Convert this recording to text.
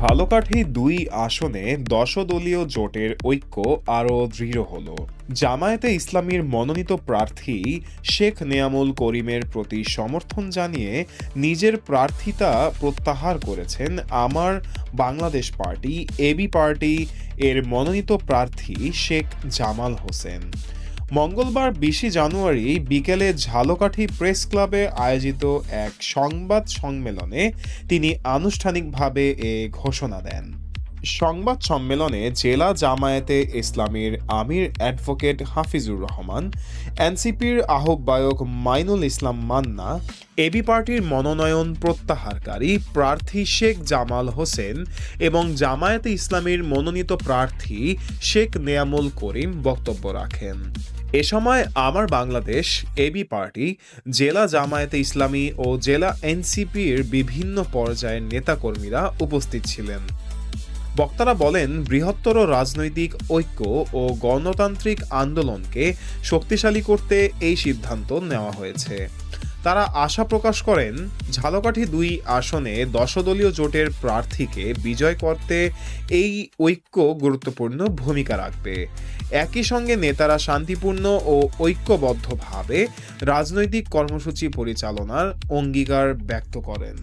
ঝালকাঠি দুই আসনে দশদলীয় জোটের ঐক্য আরও দৃঢ় হল। জামায়াতে ইসলামীর মনোনীত প্রার্থী শেখ নেয়ামুল করিমের প্রতি সমর্থন জানিয়ে নিজের প্রার্থিতা প্রত্যাহার করেছেন আমার বাংলাদেশ পার্টি, এবি পার্টি এর মনোনীত প্রার্থী শেখ জামাল হোসেন। মঙ্গলবার বিশে জানুয়ারি বিকেলে ঝালকাঠি প্রেস ক্লাবে আয়োজিত এক সংবাদ সম্মেলনে তিনি আনুষ্ঠানিকভাবে এ ঘোষণা দেন। সংবাদ সম্মেলনে জেলা জামায়াতে ইসলামীর আমির অ্যাডভোকেট হাফিজুর রহমান, এনসিপির আহ্বায়ক মাইনুল ইসলাম মান্না, এবি পার্টির মনোনয়ন প্রত্যাহারকারী প্রার্থী শেখ জামাল হোসেন এবং জামায়াতে ইসলামীর মনোনীত প্রার্থী শেখ নেয়ামুল করিম বক্তব্য রাখেন। এ সময় আমার বাংলাদেশ এবি পার্টি জেলা জামায়াতে ইসলামী ও জেলা এনসিপির বিভিন্ন পর্যায়ের নেতাকর্মীরা উপস্থিত ছিলেন। বক্তারা বলেন, বৃহত্তর রাজনৈতিক ঐক্য ও গণতান্ত্রিক আন্দোলনকে শক্তিশালী করতে এই সিদ্ধান্ত নেওয়া হয়েছে। তারা আশা প্রকাশ করেন, ঝালকাঠি দুই আসনে দশদলীয় জোটের প্রার্থীকে বিজয় করতে এই ঐক্য গুরুত্বপূর্ণ ভূমিকা রাখবে। একই সঙ্গে নেতারা শান্তিপূর্ণ ও ঐক্যবদ্ধভাবে রাজনৈতিক কর্মসূচি পরিচালনার অঙ্গীকার ব্যক্ত করেন।